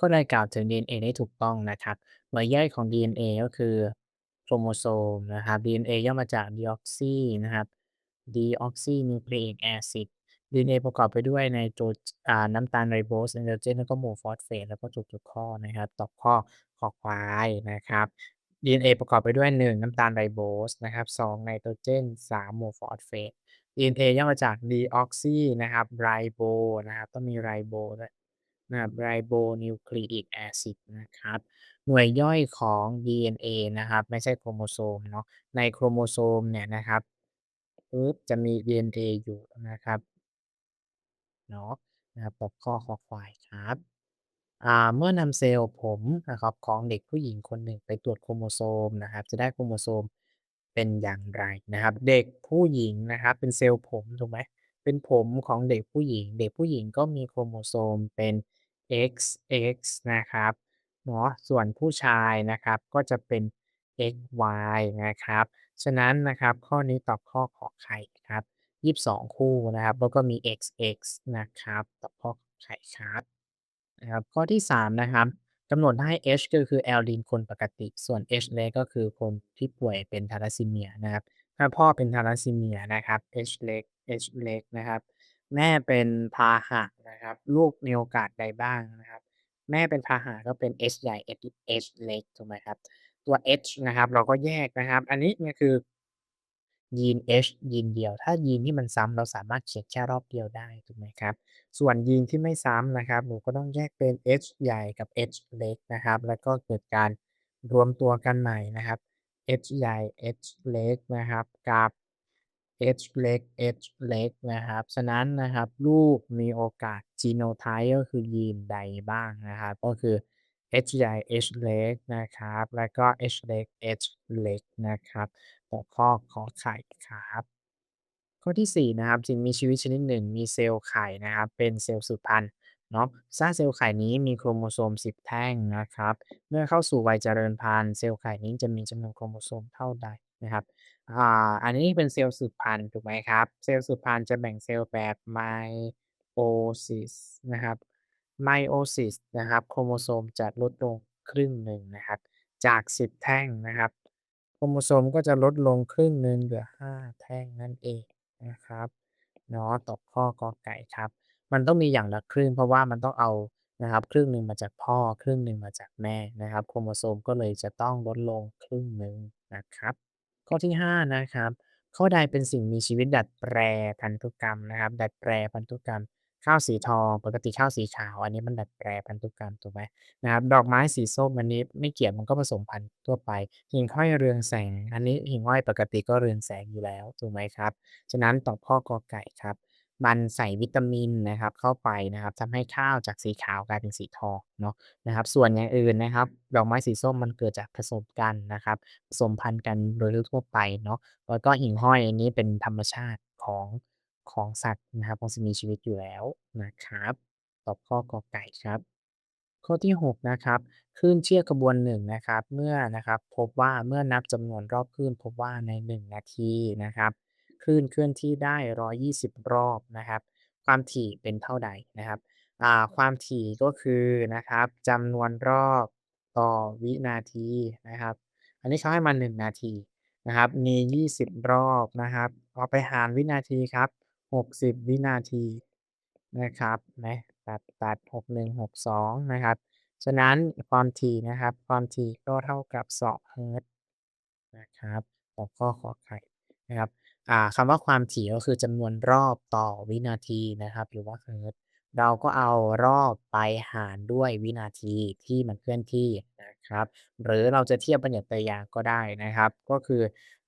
ก็ได้กล่าวถึง DNA ได้ถูกต้องนะครับ หน่วยย่อยของ DNA ก็คือโครโมโซมนะครับ DNA ย่อมาจาก Deoxy นะครับ Deoxynucleic acid DNA ประกอบไปด้วยไนโตรอ่าน้ำตาลไรโบสไนโตรเจนแล้วก็หมู่ฟอสเฟตแล้วก็จุดๆข้อนะครับตอกข้อคอควายนะครับ DNA ประกอบไปด้วย 1 น้ำตาลไรโบสนะครับ2ไนโตรเจน3หมู่ฟอสเฟต DNA ย่อมาจาก Deoxy นะครับ Ribo นะครับต้องมี Ribo ด้วย นะครับ Ribonucleic acid นะครับ หน่วยย่อยของ DNA นะครับ ไม่ใช่โครโมโซมเนาะในโครโมโซมเนี่ยนะครับปึ๊บจะมี DNA อยู่นะครับเนาะนะครับตกข้อคอควายครับอ่าเมื่อนำเซลล์ผมนะครับของเด็กผู้หญิงคนหนึ่งไปตรวจโครโมโซมนะครับ จะได้โครโมโซมเป็นอย่างไรนะครับ เด็กผู้หญิงนะครับ เป็นเซลล์ผมถูกไหมเป็นผมของเด็กผู้หญิง เด็กผู้หญิงก็มีโครโมโซมเป็น XX นะครับเนาะส่วนผู้ชายนะครับก็จะเป็น XY นะครับ ฉะนั้นนะครับข้อนี้ตอบข้อขอไข่ครับ22 คู่นะครับ แล้วก็มี XX นะครับ ตอบข้อขอไข่ครับนะครับข้อที่ 3 นะครับกำหนดให้ H ก็คือ a l l e l คนปกติ ส่วน H เล็กก็คือคนที่ป่วยเป็นทาลัสซีเมียนะครับ ถ้าพ่อเป็นทาลัสซีเมียนะครับ H เล็ก H เล็กนะครับ แม่เป็นพาหะนะครับ ลูกมีโอกาสใดบ้างนะครับ แม่เป็นพาหะก็เป็น H ใหญ่ H H เล็กถูกไหมครับ ตัว H นะครับ เราก็แยกนะครับ อันนี้เนี่ยคือ ยีน H ยีนเดียว ถ้ายีนที่มันซ้ำเราสามารถเขียนแค่รอบเดียวได้ถูกไหมครับ ส่วนยีนที่ไม่ซ้ำนะครับหนูก็ต้องแยกเป็น H ใหญ่กับ H เล็กนะครับ แล้วก็เกิดการรวมตัวกันใหม่นะครับ H ใหญ่ H เล็กนะครับกับ H เล็ก H เล็กนะครับ ฉะนั้นนะครับลูกมีโอกาส Genotype ก็คือยีนใดบ้างนะครับ ก็คือ H ใหญ่ H เล็กนะครับ แล้วก็ H เล็ก H เล็กนะครับหัวข้อขอไข่ครับ ข้อที่ 4 นะครับสิ่งมีชีวิตชนิดหนึ่งมีเซลล์ไข่นะครับ เป็นเซลล์สืบพันธุ์เนาะสร้างเซลล์ไข่นี้มีโครโมโซม 10 แท่งนะครับ เมื่อเข้าสู่วัยเจริญพันธุ์เซลล์ไข่นี้จะมีจำนวนโครโมโซมเท่าใดนะครับ อ่า อันนี้เป็นเซลล์สืบพันธุ์ถูกไหมครับ เซลล์สืบพันธุ์จะแบ่งเซลล์แบบ Meiosis นะครับ Meiosis นะครับ โครโมโซมจะลดลงครึ่งหนึ่งนะครับ จาก 10 แท่งนะครับ โครโมโซมก็จะลดลงครึ่งหนึ่งเหลือ 5 แท่งนั่นเองนะครับเนาะตอบข้อกอไก่ครับ มันต้องมีอย่างละครึ่งเพราะว่ามันต้องเอานะครับ ครึ่งหนึ่งมาจากพ่อ ครึ่งหนึ่งมาจากแม่นะครับ โครโมโซมก็เลยจะต้องลดลงครึ่งหนึ่งนะครับ ข้อที่ 5 นะครับ ข้อใดเป็นสิ่งมีชีวิตดัดแปลพันธุกรรมนะครับ ดัดแปลพันธุกรรม ข้าวสีทอง ปกติข้าวสีขาว อันนี้มันดัดแปลพันธุกรรมถูกไหมนะครับ ดอกไม้สีส้มอันนี้ไม่เกี่ยวมันก็ผสมพันธุ์ทั่วไป หิ่งห้อยเรืองแสง อันนี้หิ่งห้อยปกติก็เรืองแสงอยู่แล้วถูกไหมครับ ฉะนั้นตอบข้อกอไก่ครับ มันใส่วิตามินนะครับเข้าไปนะครับทำให้ข้าวจากสีขาวกลายเป็นสีทองเนาะนะครับ ส่วนอย่างอื่นนะครับดอกไม้สีส้มมันเกิดจากผสมกันนะครับผสมพันธุ์กันโดยทั่วไปเนาะแล้วก็หิ่งห้อยอันนี้เป็นธรรมชาติของของสัตว์นะครับของสิ่งมีชีวิตอยู่แล้วนะครับ ตอบข้อกอไก่ครับ ข้อที่6นะครับคลื่นเชือกกระบวนหนึ่งนะครับ เมื่อนะครับพบว่าเมื่อนับจำนวนรอบคลื่นพบว่าใน 1 นาทีนะครับ ลื่นเคลื่อนที่ได้ 120 รอบนะครับ ความถี่เป็นเท่าใดนะครับความถี่ก็คือนะครับจำนวนรอบต่อวินาทีนะครับ อันนี้เขาให้มา 1 นาทีนะครับมี 20 รอบนะครับเอาไปหารวินาทีครับ 60 วินาทีนะครับนะตัดตัด 61 62 นะครับ ฉะนั้นความถี่นะครับ ความถี่ก็เท่ากับ2เฮิร์ตนะครับหัวข้อขอไข่นะครับ อ่าคำว่าความถี่ก็คือจำนวนรอบต่อวินาทีนะครับ หรือว่าเฮิร์ตซ์เราก็เอารอบไปหารด้วยวินาทีที่มันเคลื่อนที่นะครับ หรือเราจะเทียบเป็นอย่างตัวอย่างก็ได้นะครับ ก็คือ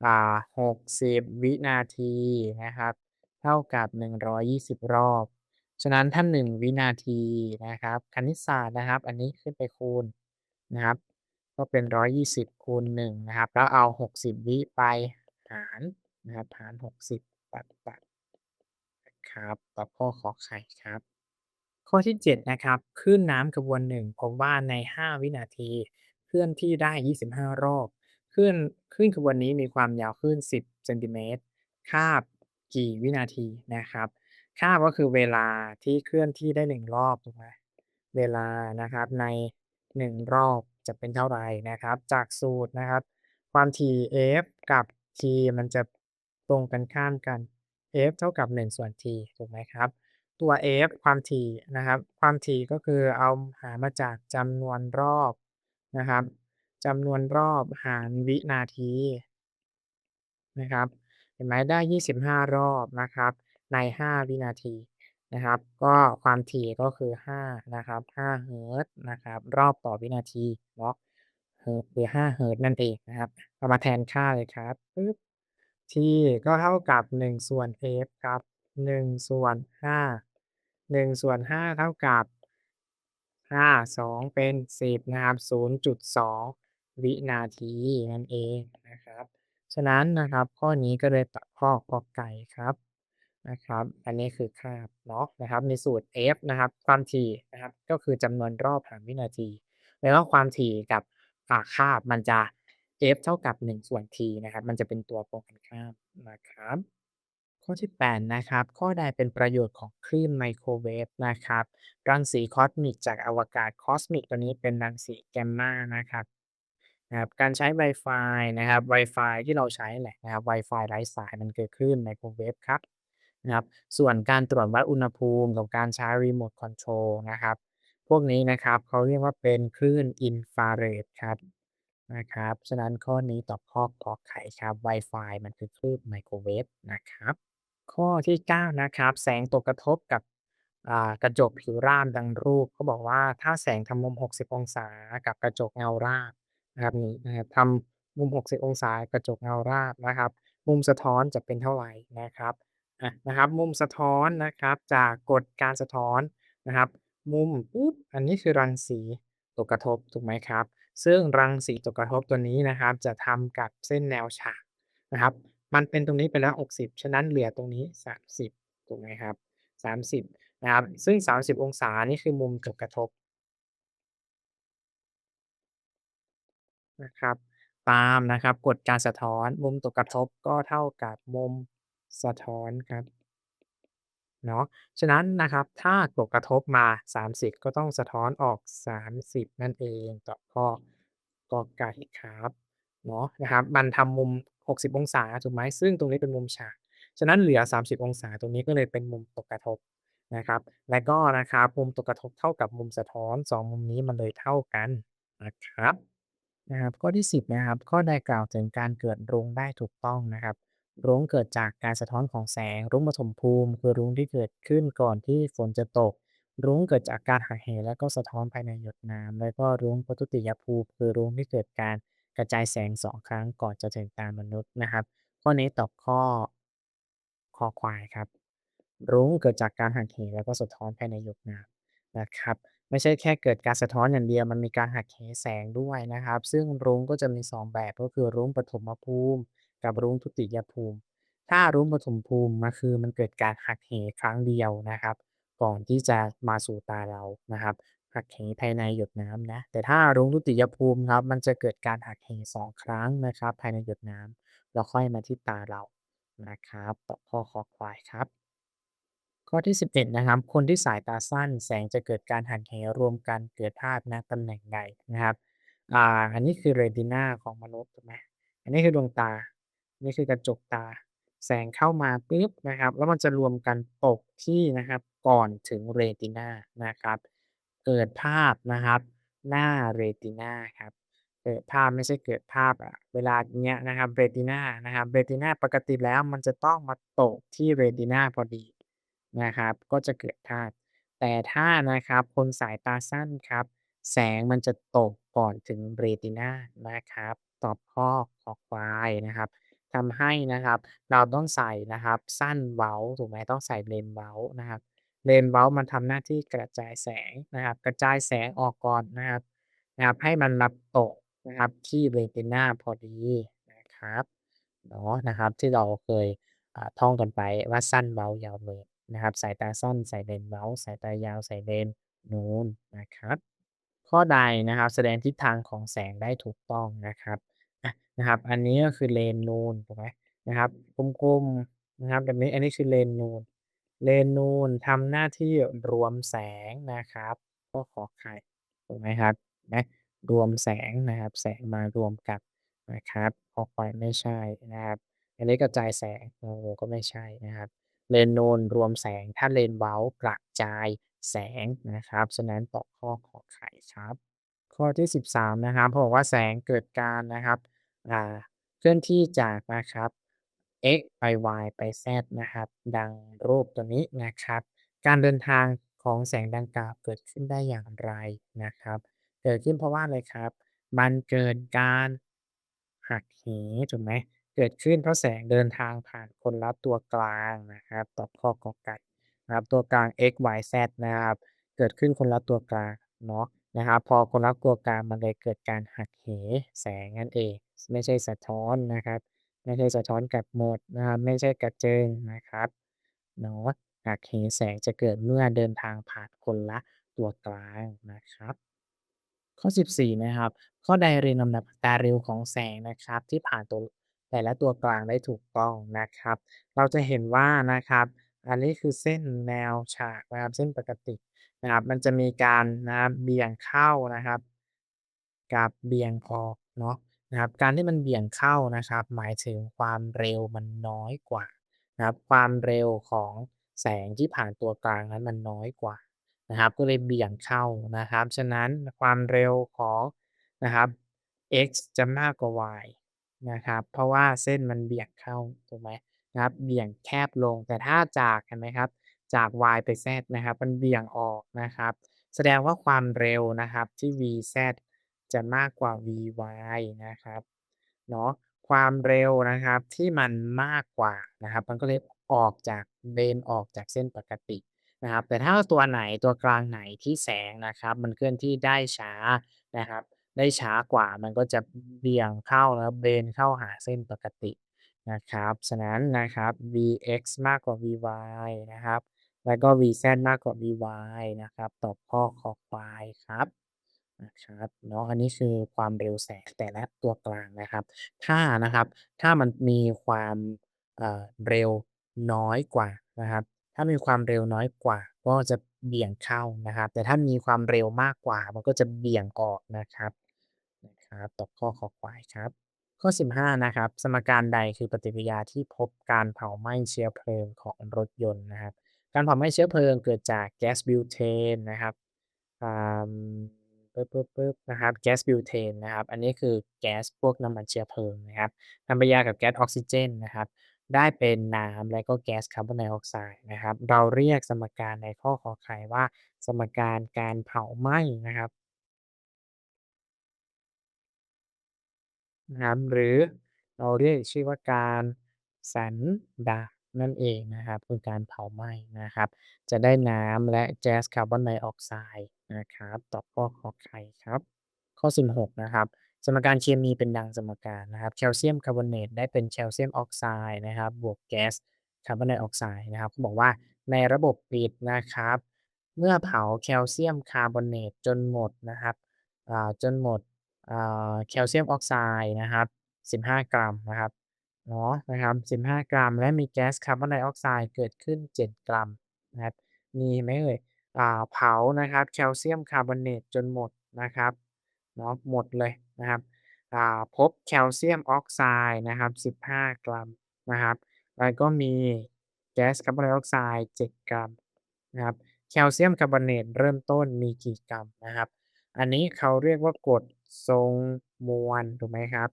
อ่า60วินาทีนะครับ เท่ากับ120รอบ ฉะนั้นถ้า1วินาทีนะครับ คณิตศาสตร์นะครับ อันนี้ขึ้นไปคูณนะครับ ก็เป็น120คูณ1นะครับ แล้วเอา60วิไปหาร นะครับหาร60ตัดตัดนะครับตอบข้อขอไข่ครับ ข้อที่7นะครับคลื่นน้ำกระบวนหนึ่งพบว่าใน5วินาทีเคลื่อนที่ได้25รอบคลื่นคลื่นขบวนนี้มีความยาวคลื่น10เซนติเมตรคาบกี่วินาทีนะครับคาบก็คือเวลาที่เคลื่อนที่ได้1รอบถูกไหมเวลานะครับใน1รอบจะเป็นเท่าไหร่นะครับ จากสูตรนะครับ ความถี่ f กับ t มันจะ ตรงกันข้ามกัน f เท่ากับ 1 ส่วน t ถูกไหมครับ ตัว f ความถี่นะครับ ความถี่ก็คือเอาหามาจากจำนวนรอบนะครับจำนวนรอบหารวินาทีนะครับ เห็นไหมได้ 25 รอบนะครับ ใน 5 วินาทีนะครับ ก็ความถี่ก็คือ5นะครับ5เฮิร์ตนะครับ รอบต่อวินาทีเนาะเฮิร์ตหรือ5เฮิร์ตนั่นเองนะครับเอามาแทนค่าเลยครับปึ๊บ t ก็เท่ากับ 1 ส่วน f ครับ 1 ส่วน 5 1 ส่วน 5 เท่ากับ 5 2 เป็น 10 นะครับ 0.2 วินาทีนั่นเองนะครับ ฉะนั้นนะครับข้อนี้ก็เลยตอบข้อกอไก่ครับนะครับ อันนี้คือคาบเนาะนะครับในสูตร f นะครับความถี่นะครับก็คือจำนวนรอบหารวินาที แล้วก็ความถี่กับอ่าคาบมันจะ f เท่ากับ 1 ส่วน t นะครับ มันจะเป็นตัวตรงกันข้ามนะครับ ข้อที่ 8 นะครับ ข้อใดเป็นประโยชน์ของคลื่นไมโครเวฟนะครับ รังสีคอสมิกจากอวกาศคอสมิกตัวนี้เป็นรังสีแกมมานะครับนะครับการใช้ Wi-Fi นะครับ Wi-Fi ที่เราใช้แหละนะครับ Wi-Fi ไร้สายมันคือคลื่นไมโครเวฟครับนะครับ ส่วนการตรวจวัดอุณหภูมิกับการใช้รีโมทคอนโทรลนะครับ พวกนี้นะครับเขาเรียกว่าเป็นคลื่นอินฟราเรดครับ นะครับ ฉะนั้นข้อนี้ตอบข้อกอไข่ครับ Wi-Fi มันคือคลื่นไมโครเวฟนะครับ ข้อที่ 9 นะครับ แสงตกกระทบกับกระจกผิวร่างดังรูปเขาบอกว่าถ้าแสงทำมุม 60 องศากับกระจกเงาราบนะครับนี้นะครับทำมุม 60 องศากระจกเงาราบนะครับ มุมสะท้อนจะเป็นเท่าไหร่นะครับอะนะครับ มุมสะท้อนนะครับจากกฎการสะท้อนนะครับ มุมปุ๊บอันนี้คือรังสี ตกกระทบถูกไหมครับ ซึ่งรังสีตกกระทบตัวนี้นะครับ จะทำกับเส้นแนวฉากนะครับ มันเป็นตรงนี้ไปแล้ว 60 ฉะนั้นเหลือตรงนี้ 30ถูกไหมครับ 30นะครับ ซึ่ง 30 องศานี่คือมุมตกกระทบนะครับ ตามนะครับกฎการสะท้อนมุมตกกระทบก็เท่ากับมุมสะท้อนครับ เนาะ ฉะนั้นนะครับ ถ้าตกกระทบมา 30 ก็ต้องสะท้อนออก 30 นั่นเองต่อข้อ กอไก่ครับ เนาะนะครับ มันทำมุม 60 องศา ถูกไหม ซึ่งตรงนี้เป็นมุมฉาก ฉะนั้นเหลือ 30 องศา ตรงนี้ก็เลยเป็นมุมตกกระทบนะครับ และก็นะครับ มุมตกกระทบเท่ากับมุมสะท้อน 2 มุมนี้มันเลยเท่ากันนะครับ นะครับ ข้อที่ 10 นะครับ ข้อใดกล่าวถึงการเกิดรุงได้ถูกต้องนะครับ รุ้งเกิดจากการสะท้อนของแสง รุ้งปฐมภูมิ คือรุ้งที่เกิดขึ้นก่อนที่ฝนจะตก รุ้งเกิดจากการหักเหและก็สะท้อนภายในหยดน้ำแล้วก็รุ้งปทุติยภูมิ คือรุ้งที่เกิดการกระจายแสงสองครั้งก่อนจะถึงตามนุษย์นะครับ ข้อนี้ตอบข้อคอควายครับ รุ้งเกิดจากการหักเหแล้วก็สะท้อนภายในหยดน้ำนะครับ ไม่ใช่แค่เกิดการสะท้อนอย่างเดียวมันมีการหักเหแสงด้วยนะครับ ซึ่งรุ้งก็จะมี 2 แบบก็คือรุ้งปฐมภูมิ กับรุ้งทุติยภูมิ ถ้ารุ้งปฐมภูมิมันคือมันเกิดการหักเหครั้งเดียวนะครับ ก่อนที่จะมาสู่ตาเรานะครับ หักเหภายในหยดน้ำนะ แต่ถ้ารุ้งทุติยภูมิครับ มันจะเกิดการหักเห2ครั้งนะครับ ภายในหยดน้ำแล้วค่อยมาที่ตาเรานะครับต่อข้อคอควายครับ ข้อที่ 11 นะครับ คนที่สายตาสั้นแสงจะเกิดการหันเหรวมกันเกิดภาพณตำแหน่งใดนะครับอ่าอันนี้คือ Retina ของมนุษย์ถูกไหมอันนี้คือดวงตา นนี้คือกระจกตา แสงเข้ามาปุ๊บนะครับ แล้วมันจะรวมกันตกที่นะครับก่อนถึง Retina นะครับ เกิดภาพนะครับ หน้า Retina ครับเกิดภาพไม่ใช่เกิดภาพอะเวลาเนี้ยนะครับ Retina นะครับ Retina ปกติแล้วมันจะต้องมาตกที่ Retina พอดีนะครับ ก็จะเกิดพลาดแต่ถ้านะครับคนสายตาสั้นครับ แสงมันจะตกก่อนถึง Retina นะครับ ตอบข้อคอควายนะครับ ทำให้นะครับ เราต้องใส่นะครับ สั้นเว้าถูกไหมต้องใส่เลนเว้านะครับ เลนเว้ามันทำหน้าที่กระจายแสงนะครับ กระจายแสงออกก่อนนะครับนะครับ ให้มันมาตกนะครับที่ Retina พอดีนะครับเนาะนะครับที่เราเคยท่องกันไปว่าสั้นเว้ายาวเลยนะครับสายตาสั้นใส่เลนเว้าสายตายาวใส่เลนนูนนะครับ ข้อใดนะครับแสดงทิศทางของแสงได้ถูกต้องนะครับ นะครับ อันนี้ก็คือเลนนูนถูกไหมนะครับกลมๆนะครับแบบนี้อันนี้คือเลนนูนเลนนูนทำหน้าที่รวมแสงนะครับ ก็ขอไข่ถูกไหมครับนะรวมแสงนะครับ แสงมารวมกับนะครับคอควายไม่ใช่นะครับ อันนี้กระจายแสงงองูก็ไม่ใช่นะครับ เลนนูนรวมแสงถ้าเลนเว้ากระจายแสงนะครับฉะนั้นตอบข้อขอไข่ครับ ข้อที่ 13 นะครับเขาบอกว่าแสงเกิดการนะครับ อ่า เคลื่อนที่จากนะครับ x ไป y ไป z นะครับ ดังรูปตัวนี้นะครับ การเดินทางของแสงดังกล่าวเกิดขึ้นได้อย่างไรนะครับ เกิดขึ้นเพราะว่าอะไรครับ มันเกิดการหักเหถูกไหม เกิดขึ้นเพราะแสงเดินทางผ่านคนละตัวกลางนะครับ ตอบข้อกอไก่นะครับ ตัวกลาง x y z นะครับ เกิดขึ้นคนละตัวกลางเนาะนะครับ พอคนละตัวกลางมันเลยเกิดการหักเหแสงนั่นเอง ไม่ใช่สะท้อนนะครับ ไม่ใช่สะท้อนกลับหมดนะครับ ไม่ใช่กระเจิงนะครับเนาะหักเหแสงจะเกิดเมื่อเดินทางผ่านคนละตัวกลางนะครับ ข้อ 14 นะครับ ข้อใดเรียงลำดับอัตราเร็วของแสงนะครับ ที่ผ่านตัวแต่ละตัวกลางได้ถูกต้องนะครับ เราจะเห็นว่านะครับ อันนี้คือเส้นแนวฉากนะครับเส้นปกตินะครับ มันจะมีการนะครับเบี่ยงเข้านะครับ กับเบี่ยงออกเนาะ นะครับ การที่มันเบี่ยงเข้านะครับ หมายถึงความเร็วมันน้อยกว่านะครับ ความเร็วของแสงที่ผ่านตัวกลางนั้นมันน้อยกว่านะครับ ก็เลยเบี่ยงเข้านะครับ ฉะนั้นความเร็วของนะครับ x จะมากกว่า y นะครับ เพราะว่าเส้นมันเบี่ยงเข้าถูกไหมนะครับ เบี่ยงแคบลง แต่ถ้าจากเห็นไหมครับ จาก y ไป z นะครับ มันเบี่ยงออกนะครับ แสดงว่าความเร็วนะครับที่ vz จะมากกว่า vy นะครับเนาะความเร็วนะครับที่มันมากกว่านะครับ มันก็เลยออกจากเบนออกจากเส้นปกตินะครับ แต่ถ้าตัวไหนตัวกลางไหนที่แสงนะครับ มันเคลื่อนที่ได้ช้านะครับ ได้ช้ากว่ามันก็จะเบี่ยงเข้าแล้วเบนเข้าหาเส้นปกตินะครับฉะนั้นนะครับ vx มากกว่า vy นะครับ แล้วก็ vz มากกว่า vy นะครับ ตอบข้อคอควายครับ นะครับเนาะ อันนี้คือความเร็วแสงแต่ละตัวกลางนะครับ ถ้านะครับ ถ้ามันมีความ เอ่อ เร็วน้อยกว่านะครับ ถ้ามีความเร็วน้อยกว่าก็จะเบี่ยงเข้านะครับ แต่ถ้ามีความเร็วมากกว่ามันก็จะเบี่ยงออกนะครับ นะครับ ต่อข้อคอควายครับ ข้อ 15 นะครับ สมการใดคือปฏิกิริยาที่พบการเผาไหม้เชื้อเพลิงของรถยนต์นะครับ การเผาไหม้เชื้อเพลิงเกิดจากแก๊สบิวเทนนะครับ อ่า ปึ๊บปึ๊บปึ๊บนะครับแก๊สบิวเทนนะครับ อันนี้คือแก๊สพวกน้ำมันเชื้อเพลิงนะครับทำปยากับแก๊สออกซิเจนนะครับ ได้เป็นน้ำและก็แก๊สคาร์บอนไดออกไซด์นะครับ เราเรียกสมการในข้อขอไขว่า สมการการเผาไหม้นะครับนะครับหรือเราเรียกชื่อว่าการสันดานั่นเองนะครับคือการเผาไหม้นะครับ จะได้น้ำและแก๊สคาร์บอนไดออกไซด์ นะครับ ตอบข้อขอไข่ครับ ข้อ 16 นะครับ สมการเคมีเป็นดังสมการนะครับ แคลเซียมคาร์บอเนตได้เป็นแคลเซียมออกไซด์นะครับ บวกแก๊สคาร์บอนไดออกไซด์นะครับเขาบอกว่าในระบบปิดนะครับ เมื่อเผาแคลเซียมคาร์บอเนตจนหมดนะครับจนหมดแคลเซียมออกไซด์นะครับ 15 กรัมนะครับเนาะนะครับ 15 กรัม และมีแก๊สคาร์บอนไดออกไซด์เกิดขึ้น 7 กรัมนะครับ มีไหมเอ่ย อ่า เผานะครับแคลเซียมคาร์บอเนตจนหมดนะครับเนาะ หมดเลยนะครับ อ่า พบแคลเซียมออกไซด์นะครับ 15 กรัมนะครับ แล้วก็มีแก๊สคาร์บอนไดออกไซด์ 7 กรัมนะครับ แคลเซียมคาร์บอเนตเริ่มต้นมีกี่กรัมนะครับ อันนี้เขาเรียกว่ากฎทรงมวลถูกไหมครับ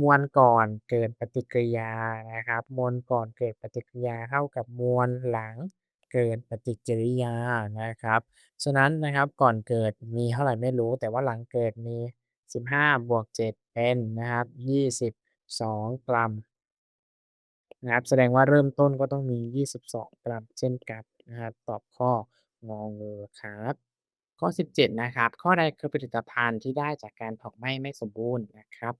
มวลก่อนเกิดปฏิกิริยานะครับ มวลก่อนเกิดปฏิกิริยาเท่ากับมวลหลัง เกิดปฏิกิริยานะครับ ฉะนั้นนะครับก่อนเกิดมีเท่าไหร่ไม่รู้ แต่ว่าหลังเกิดมี 15 บวก 7 เป็นนะครับ 22 กรัมนะครับแสดงว่าเริ่มต้นก็ต้องมี 22 กรัมเช่นกันนะครับตอบข้ององูครับ ข้อ 17 นะครับ ข้อใดคือผลิตภัณฑ์ที่ได้จากการเผาไหม้ไม่สมบูรณ์นะครับ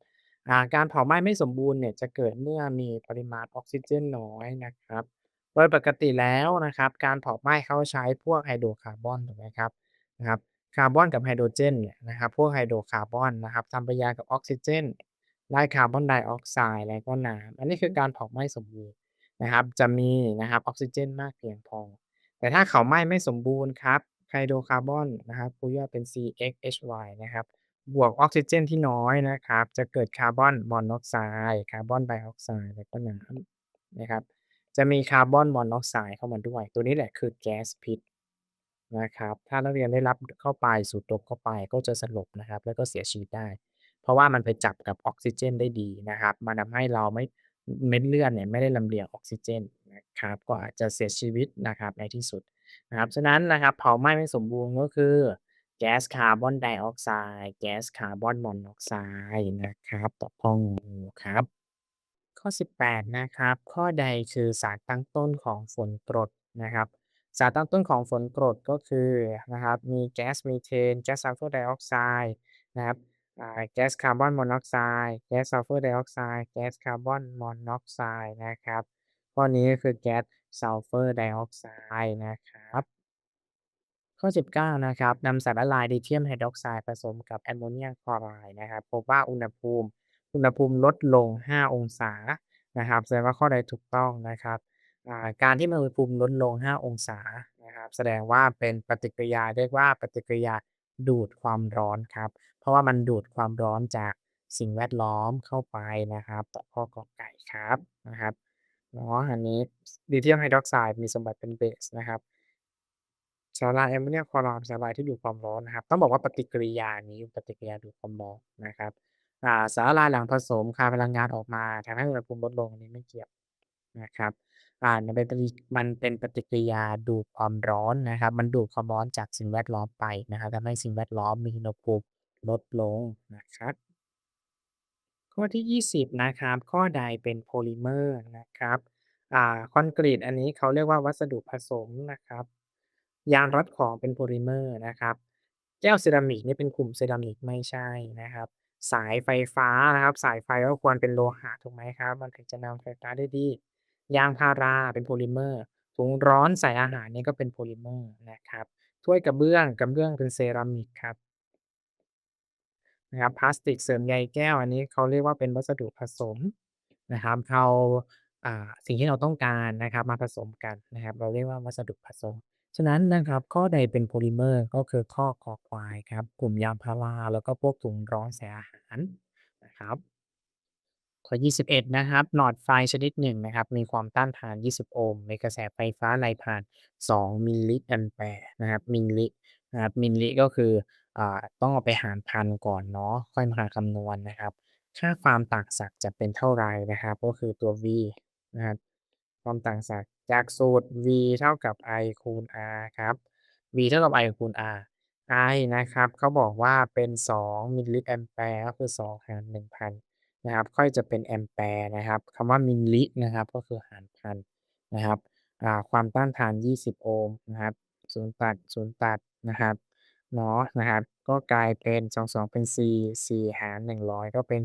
การเผาไหม้ไม่สมบูรณ์เนี่ยจะเกิดเมื่อมีปริมาณออกซิเจนน้อยนะครับ โดยปกติแล้วนะครับ การเผาไหม้เขาใช้พวกไฮโดรคาร์บอนถูกไหมครับนะครับคาร์บอนกับไฮโดรเจนเนี่ยนะครับพวกไฮโดรคาร์บอนนะครับทำปฏิกิริยากับออกซิเจนได้คาร์บอนไดออกไซด์และก็น้ำอันนี้คือการเผาไหม้สมบูรณ์นะครับ จะมีนะครับออกซิเจนมากเพียงพอ แต่ถ้าเขาไหม้ไม่สมบูรณ์ครับไฮโดรคาร์บอนนะครับตัวย่อเป็น CxHy นะครับบวกออกซิเจนที่น้อยนะครับ จะเกิดคาร์บอนมอนอกไซด์คาร์บอนไดออกไซด์แล้วก็น้ำนะครับ จะมีคาร์บอนมอนอกไซด์เข้ามาด้วย ตัวนี้แหละคือแก๊สพิษนะครับ ถ้านักเรียนได้รับเข้าไปสูดดมเข้าไปก็จะสลบนะครับ แล้วก็เสียชีวิตได้ เพราะว่ามันไปจับกับออกซิเจนได้ดีนะครับ มันทำให้เราไม่เม็ดเลือดเนี่ยไม่ได้ลำเลียงออกซิเจนนะครับ ก็อาจจะเสียชีวิตนะครับในที่สุดนะครับ ฉะนั้นนะครับเผาไหม้ไม่สมบูรณ์ก็คือแก๊สคาร์บอนไดออกไซด์ แก๊สคาร์บอนมอนอกไซด์นะครับ ต่อบข้องูครับ ข้อ 18 นะครับ ข้อใดคือสารตั้งต้นของฝนกรดนะครับ สารตั้งต้นของฝนกรดก็คือนะครับ มีแก๊สมีเทน แก๊สซัลเฟอร์ไดออกไซด์นะครับแก๊สคาร์บอนมอนอกไซด์ แก๊สซัลเฟอร์ไดออกไซด์ แก๊สคาร์บอนมอนอกไซด์นะครับ ข้อนี้ก็คือแก๊สซัลเฟอร์ไดออกไซด์นะครับ ข้อ 19 นะครับนำสารละลายลิเธียมไฮดรอกไซด์ผสมกับแอมโมเนียคลอไรด์นะครับ พบว่าอุณหภูมิ อุณหภูมิลดลง 5 องศานะครับแสดงว่าข้อใดถูกต้องนะครับการที่อุณหภูมิลดลง 5 องศานะครับแสดงว่าเป็นปฏิกิริยาเรียกว่าปฏิกิริยาดูดความร้อนครับเพราะว่ามันดูดความร้อนจากสิ่งแวดล้อมเข้าไปนะครับต่อข้อกอไก่ครับนะครับเนาะอันนี้ลิเธียมไฮดรอกไซด์มีสมบัติเป็นเบสนะครับสาร่ายแอมโมเนียคลอไรด์เป็นสาร่ายที่ดูดความร้อนนะครับ ต้องบอกว่าปฏิกิริยานี้ปฏิกิริยาดูดความร้อนนะครับ อ่าสาหร่ายหลังผสมคายพลังงานออกมาทำให้อุณหภูมิลดลงอันนี้ไม่เกี่ยวนะครับอ่ามันเป็นปฏิมันเป็นปฏิกิริยาดูดความร้อนนะครับ มันดูดความร้อนจากสิ่งแวดล้อมไปนะครับทำให้สิ่งแวดล้อมมีอุณหภูมิลดลงนะครับ ข้อที่ 20 นะครับ ข้อใดเป็นโพลิเมอร์นะครับอ่าคอนกรีตอันนี้เขาเรียกว่าวัสดุผสมนะครับ ยางรัดของเป็นโพลิเมอร์นะครับ แก้วเซรามิกนี่เป็นกลุ่มเซรามิกไม่ใช่นะครับ สายไฟฟ้านะครับ สายไฟก็ควรเป็นโลหะถูกไหมครับ มันถึงจะนำไฟฟ้าได้ดี ยางพาราเป็นโพลิเมอร์ ถุงร้อนใส่อาหารนี่ก็เป็นโพลิเมอร์นะครับ ถ้วยกระเบื้องกระเบื้องเป็นเซรามิกครับนะครับ พลาสติกเสริมใยแก้วอันนี้เขาเรียกว่าเป็นวัสดุผสมนะครับเอาอ่าสิ่งที่เราต้องการนะครับมาผสมกันนะครับ เราเรียกว่าวัสดุผสม ฉะนั้นนะครับข้อใดเป็นโพลิเมอร์ก็คือข้อคอควายครับ กลุ่มยางพาราแล้วก็พวกถุงร้อนใส่อาหารนะครับ ข้อ 21 นะครับ หลอดไฟชนิดหนึ่งนะครับ มีความต้านทาน 20 โอห์ม มีกระแสไฟฟ้าไหลผ่าน 2 มิลลิแอมแปร์นะครับ มิลลินะครับ มิลลิก็คืออ่าต้องเอาไปหารพันก่อนเนาะ ค่อยมาคำนวณนะครับ ค่าความต่างศักย์จะเป็นเท่าไรนะครับ ก็คือตัว V นะครับ ความต่างศักย์ จากสูตร V เท่ากับ I คูณ R ครับ V เท่ากับ I คูณ R I นะครับเขาบอกว่าเป็น 2 มิลลิแอมแปร์ก็คือ 2 หาร 1,000 นะครับ ค่อยจะเป็นแอมแปร์นะครับคำว่ามิลลินะครับก็คือหารพันนะครับความต้านทาน 20 โอห์มนะครับศูนย์ตัดศูนย์ตัดนะครับเนาะนะครับ ก็กลายเป็น 2 2 เป็น 4 4 หาร 100 ก็เป็น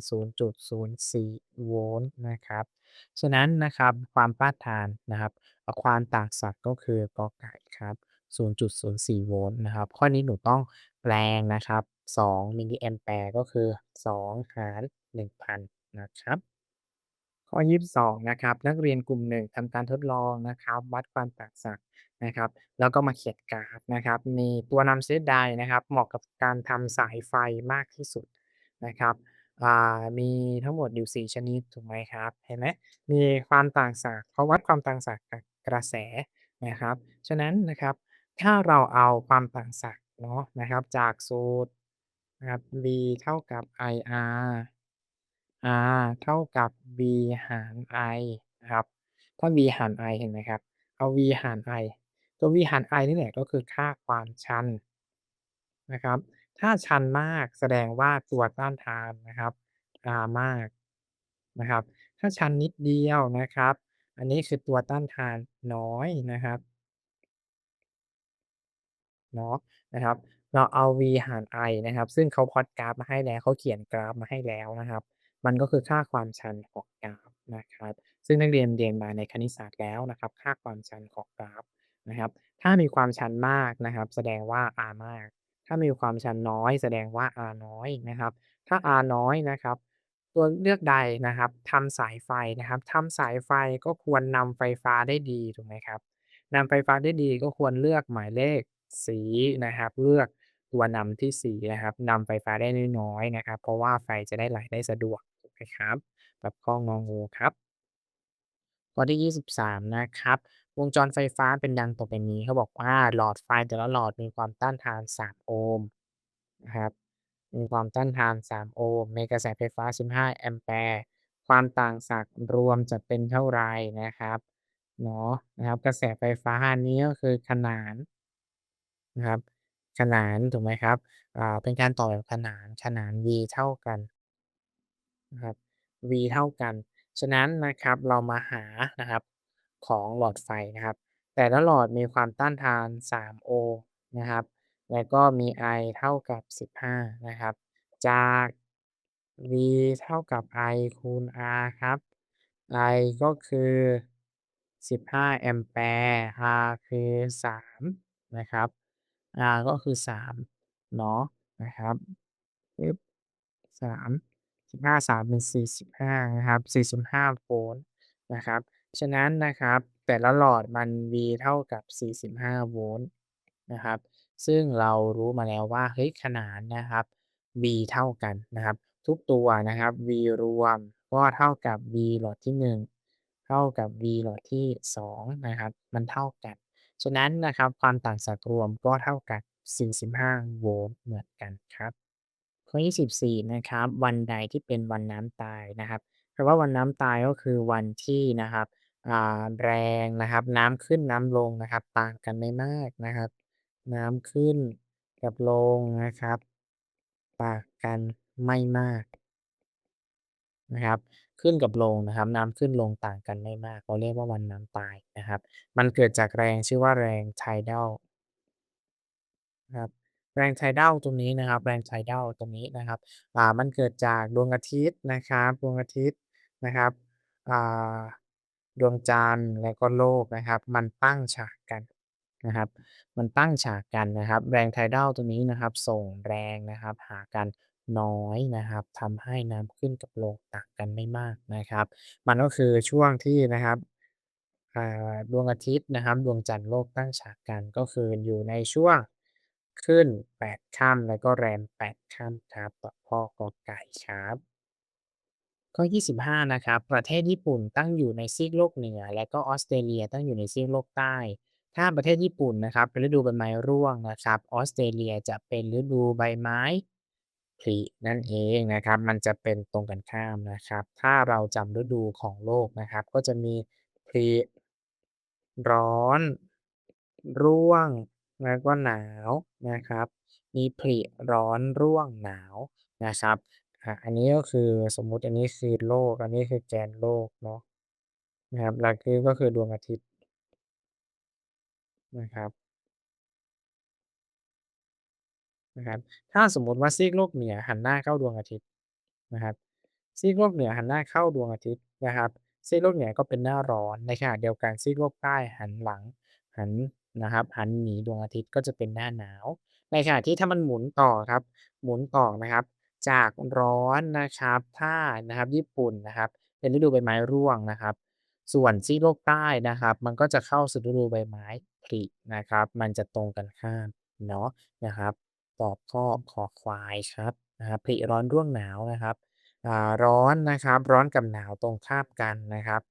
0.04 โวลต์นะครับ ฉะนั้นนะครับความต้านทานนะครับความต่างศักย์ก็คือกอไก่ครับ 0.04 โวลต์นะครับ ข้อนี้หนูต้องแปลงนะครับ 2 มิลลิแอมแปร์ก็คือ 2 หาร 1,000 นะครับ ข้อ 22 นะครับ นักเรียนกลุ่มหนึ่งทำการทดลองนะครับ วัดความต่างศักย์นะครับ แล้วก็มาเขียนกราฟนะครับ มีตัวนำชนิดใดนะครับ เหมาะกับการทำสายไฟมากที่สุดนะครับอ่ามีทั้งหมดอยู่ 4 ชนิดถูกไหมครับ เห็นไหมมีความต่างศักย์เขาวัดความต่างศักย์กับกระแสนะครับ ฉะนั้นนะครับถ้าเราเอาความต่างศักย์เนาะนะครับจากสูตรนะครับ v เท่ากับ ir r เท่ากับ v หาร i นะครับ ถ้า v หาร i เห็นไหมครับ เอา v หาร i ตัว v หาร i นี่แหละก็คือค่าความชันนะครับ ถ้าชันมากแสดงว่าตัวต้านทานนะครับ r มากนะครับ ถ้าชันนิดเดียวนะครับ อันนี้คือตัวต้านทานน้อยนะครับ เนาะนะครับ เราเอา v หาร i นะครับ ซึ่งเขาพลอตกราฟมาให้แล้วเขาเขียนกราฟมาให้แล้วนะครับ มันก็คือค่าความชันของกราฟนะครับ ซึ่งนักเรียนเรียนมาในคณิตศาสตร์แล้วนะครับ ค่าความชันของกราฟนะครับ ถ้ามีความชันมากนะครับ แสดงว่า r มาก ถ้ามีความชันน้อย แสดงว่า r น้อยนะครับ ถ้า r น้อยนะครับ ตัวเลือกใดนะครับทำสายไฟนะครับทำสายไฟก็ควรนำไฟฟ้าได้ดีถูกไหมครับนำไฟฟ้าได้ดีก็ควรเลือกหมายเลขสีนะครับ เลือกตัวนำที่สีนะครับนำไฟฟ้าได้น้อยๆนะครับ เพราะว่าไฟจะได้ไหลได้สะดวก ถูกไหมครับแบบข้ององูครับข้อที่ 23 นะครับ วงจรไฟฟ้าเป็นดังต่อไปนี้เขาบอกว่าหลอดไฟแต่ละหลอดมีความต้านทาน 3 โอห์มนะครับ มีความต้านทาน 3 โอห์มมีกระแสไฟฟ้า 15 แอมแปร์ ความต่างศักย์รวมจะเป็นเท่าไรนะครับเนาะนะครับ กระแสไฟฟ้านนี้ก็คือขนานนะครับ ขนานถูกไหมครับอ่าเป็นการต่อแบบขนานขนาน v เท่ากัน นะครับ v เท่ากัน ฉะนั้นนะครับเรามาหานะครับของหลอดไฟนะครับ แต่ละหลอดมีความต้านทาน 3 โอนะครับ แล้วก็มี I เท่ากับ 15 นะครับ จาก V เท่ากับ I คูณ R ครับ I ก็คือ 15 แอมแปร์ R คือ 3 นะครับ R ก็คือ 3 เนาะนะครับปึ๊บ3 15 3เป็น45นะครับ45โวลต์นะครับ ฉะนั้นนะครับแต่ละหลอดมัน V เท่ากับ45โวลต์นะครับ ซึ่งเรารู้มาแล้วว่าเฮ้ยขนานนะครับ V เท่ากันนะครับ ทุกตัวนะครับ V รวมก็เท่ากับ V หลอดที่ 1 เท่ากับ V หลอดที่2นะครับ มันเท่ากัน ฉะนั้นนะครับความต่างศักย์รวมก็เท่ากับ 45 โวลต์เหมือนกันครับ ข้อ 24 นะครับ วันใดที่เป็นวันน้ำตายนะครับคำว่าวันน้ำตายก็คือวันที่นะครับ อ่า แรงนะครับ น้ำขึ้นน้ำลงนะครับ ต่างกันไม่มากนะครับ น้ำขึ้นกับลงนะครับ ต่างกันไม่มาก นะครับ ขึ้นกับลงนะครับ น้ำขึ้นลงต่างกันไม่มาก เราเรียกว่าวันน้ำตายนะครับ มันเกิดจากแรงชื่อว่าแรง Tidal ครับ แรง Tidal ตรงนี้นะครับ แรง Tidal ตรงนี้นะครับอ่ามันเกิดจากดวงอาทิตย์นะครับ ดวงอาทิตย์นะครับอ่าดวงจันทร์และก็โลกนะครับ มันตั้งฉากกันนะครับ มันตั้งฉากกันนะครับ แรง Tidal ตรงนี้นะครับ ส่งแรงนะครับ หากันน้อยนะครับทำให้น้ำขึ้นกับลงต่างกันไม่มากนะครับ มันก็คือช่วงที่นะครับดวงอาทิตย์นะครับ ดวงจันทร์โลกตั้งฉากกันก็คืออยู่ในช่วง ขึ้น 8 ค่ำ แล้วก็แรม 8 ค่ำ ครับตอบข้อกอไก่ ครับ ข้อ 25 นะครับ ประเทศญี่ปุ่นตั้งอยู่ในซีกโลกเหนือ และก็ออสเตรเลียตั้งอยู่ในซีกโลกใต้ ถ้าประเทศญี่ปุ่นนะครับเป็นฤดูใบไม้ร่วงนะครับ ออสเตรเลียจะเป็นฤดูใบไม้ผลินั่นเองนะครับ มันจะเป็นตรงกันข้ามนะครับ ถ้าเราจำฤดูของโลกนะครับ ก็จะมี ผลิ ร้อน ร่วง แล้วก็หนาวนะครับ มีผลิร้อนร่วงหนาวนะครับ อ่า อันนี้ก็คือสมมุติอันนี้คือโลก อันนี้คือแกนโลกเนาะนะครับ หลักคือก็คือดวงอาทิตย์นะครับ นะครับ ถ้าสมมุติว่าซีกโลกเหนือหันหน้าเข้าดวงอาทิตย์นะครับ ซีกโลกเหนือหันหน้าเข้าดวงอาทิตย์นะครับ ซีกโลกเหนือก็เป็นหน้าร้อน ในขณะเดียวกันซีกโลกใต้หันหลังหัน นะครับ หันหนีดวงอาทิตย์ก็จะเป็นหน้าหนาว ในขณะที่ถ้ามันหมุนต่อครับ หมุนต่อนะครับ จากร้อนนะครับ ถ้านะครับญี่ปุ่นนะครับ เป็นฤดูใบไม้ร่วงนะครับ ส่วนซีกโลกใต้นะครับ มันก็จะเข้าสู่ฤดูใบไม้ผลินะครับ มันจะตรงกันข้ามเนาะนะครับ ตอบข้อคอควายครับนะครับผลิร้อนร่วงหนาวนะครับอ่าร้อนนะครับ ร้อนกับหนาวตรงข้ามกันนะครับ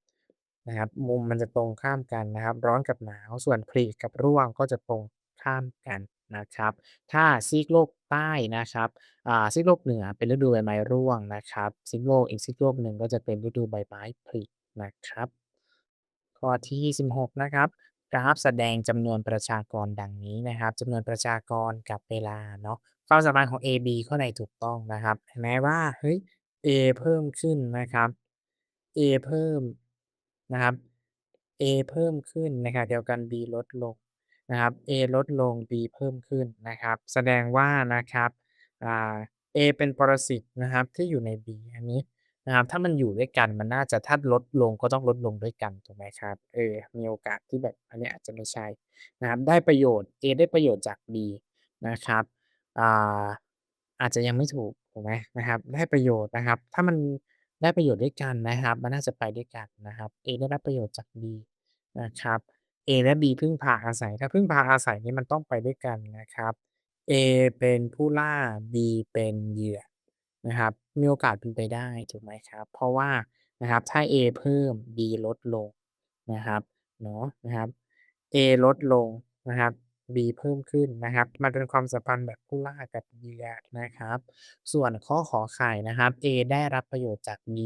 นะครับ มุมมันจะตรงข้ามกันนะครับ ร้อนกับหนาว ส่วนผลิกับร่วงก็จะตรงข้ามกันนะครับ ถ้าซีกโลกใต้นะครับ อ่า ซีกโลกเหนือเป็นฤดูใบไม้ร่วงนะครับ ซีกโลกอีกซีกโลกหนึ่งก็จะเป็นฤดูใบไม้ผลินะครับ ข้อที่26นะครับ กราฟแสดงจำนวนประชากรดังนี้นะครับจำนวนประชากรกับเวลาเนาะความสัมพันธ์ของ A B ข้อใดถูกต้องนะครับเห็นไหมว่าเฮ้ย A เพิ่มขึ้นนะครับ A เพิ่ม นะครับ A เพิ่มขึ้นในขณะเดียวกัน B ลดลงนะครับ A ลดลง B เพิ่มขึ้นนะครับ แสดงว่านะครับอ่า A เป็นปรสิตนะครับที่อยู่ใน B อันนี้นะครับถ้ามันอยู่ด้วยกันมันน่าจะถ้าลดลงก็ต้องลดลงด้วยกันถูกไหมครับเออมีโอกาสที่แบบอันนี้อาจจะไม่ใช่นะครับได้ประโยชน์ A ได้ประโยชน์จาก B นะครับอ่าอาจจะยังไม่ถูกถูกไหมนะครับได้ประโยชน์นะครับ ถ้ามัน ได้ประโยชน์ด้วยกันนะครับ มันน่าจะไปด้วยกันนะครับ A ได้รับประโยชน์จาก B นะครับ A และ B พึ่งพาอาศัย ถ้าพึ่งพาอาศัยนี่มันต้องไปด้วยกันนะครับ A เป็นผู้ล่า B เป็นเหยื่อนะครับ มีโอกาสเป็นไปได้ถูกไหมครับ เพราะว่านะครับถ้า A เพิ่ม B ลดลงนะครับเนาะนะครับ A ลดลงนะครับ B เพิ่มขึ้นนะครับ มันเป็นความสัมพันธ์แบบผู้ล่ากับเหยื่อนะครับ ส่วนข้อขอไข่นะครับ A ได้รับประโยชน์จาก B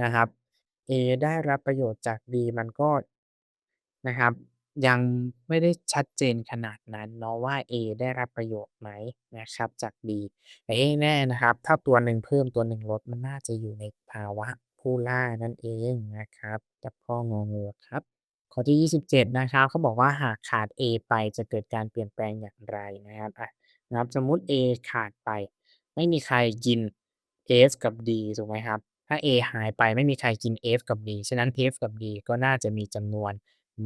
นะครับ A ได้รับประโยชน์จาก B มันก็นะครับ ยังไม่ได้ชัดเจนขนาดนั้นเนาะว่า A ได้รับประโยชน์ไหมนะครับจาก B แต่แน่นะครับ ถ้าตัวหนึ่งเพิ่มตัวหนึ่งลดมันน่าจะอยู่ในภาวะผู้ล่านั่นเองนะครับกับข้ององูครับ ข้อที่ 27 นะครับเขาบอกว่าหากขาด A ไปจะเกิดการเปลี่ยนแปลงอย่างไรนะครับอะนะครับสมมุติ A ขาดไป ไม่มีใครกิน F กับ D ถูกไหมครับ ถ้า A หายไปไม่มีใครกิน F กับ D ฉะนั้น F กับ D ก็น่าจะมีจำนวน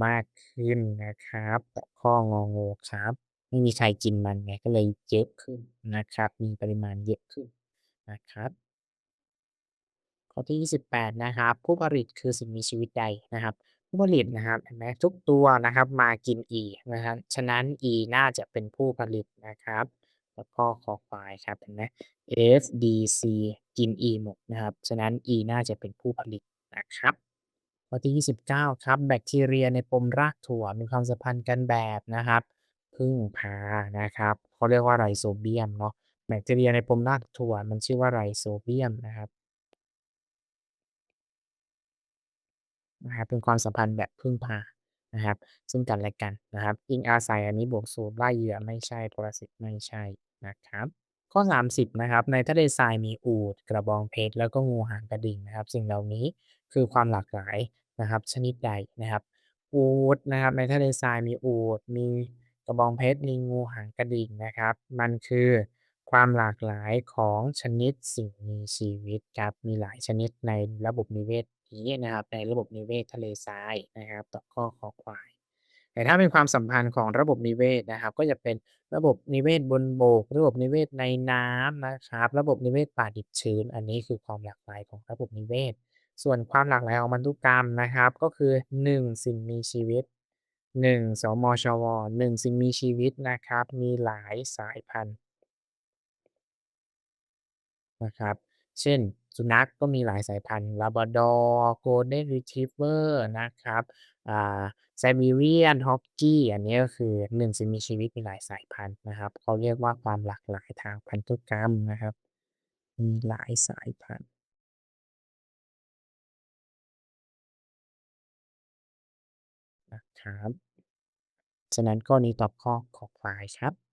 มากขึ้นนะครับตอบข้ององูครับ ไม่มีใครกินมันไงก็เลยเยอะขึ้นนะครับ มีปริมาณเยอะขึ้นนะครับข้อที่ 28 นะครับ ผู้ผลิตคือสิ่งมีชีวิตใดนะครับ ผู้ผลิตนะครับเห็นไหมทุกตัวนะครับมากิน E นะครับฉะนั้น E น่าจะเป็นผู้ผลิตนะครับ แล้วก็คอควายครับเห็นไหม F D C กิน E หมดนะครับฉะนั้น E น่าจะเป็นผู้ผลิตนะครับข้อที่ 29 ครับ แบคทีเรียในปมรากถั่วมีความสัมพันธ์กันแบบนะครับพึ่งพานะครับเขาเรียกว่า Rhizobium เนาะแบคทีเรียในปมรากถั่วมันชื่อว่า Rhizobium นะครับ นะครับ เป็นความสัมพันธ์แบบพึ่งพานะครับ ซึ่งกันและกันนะครับอิงอาศัยอันนี้บวกสูตรล่เหยื่อไม่ใช่ปรสิตไม่ใช่นะครับ ข้อ 30 นะครับ ในทะเลทรายมีอูฐกระบองเพชรแล้วก็งูหางกระดิ่งนะครับ สิ่งเหล่านี้คือความหลากหลายนะครับ ชนิดใดนะครับ อูฐนะครับ ในทะเลทรายมีอูฐมีกระบองเพชรมีงูหางกระดิ่งนะครับ มันคือความหลากหลายของชนิดสิ่งมีชีวิตครับมีหลายชนิดในระบบนิเวศ นี้นะครับในระบบนิเวศทะเลทรายนะครับ ต่อข้อคอควาย แต่ถ้าเป็นความสัมพันธ์ของระบบนิเวศนะครับ ก็จะเป็นระบบนิเวศบนบก ระบบนิเวศในน้ำนะครับ ระบบนิเวศป่าดิบชื้น อันนี้คือความหลากหลายของระบบนิเวศ ส่วนความหลากหลายของพันธุกรรมนะครับ ก็คือ 1 สิ่งมีชีวิต 1 สมชว.1 สิ่งมีชีวิตนะครับ มีหลายสายพันธุ์นะครับ เช่น สุนัขก็มีหลายสายพันธุ์ Labrador Golden Retriever นะครับ อ่า Siberian Husky อันนี้ก็คือ1สิ่งมีชีวิตมีหลายสายพันธุ์นะครับ เขาเรียกว่าความหลากหลายทางพันธุกรรมนะครับ มีหลายสายพันธุ์ นะครับ ฉะนั้นข้อนี้ตอบข้อขอควายครับ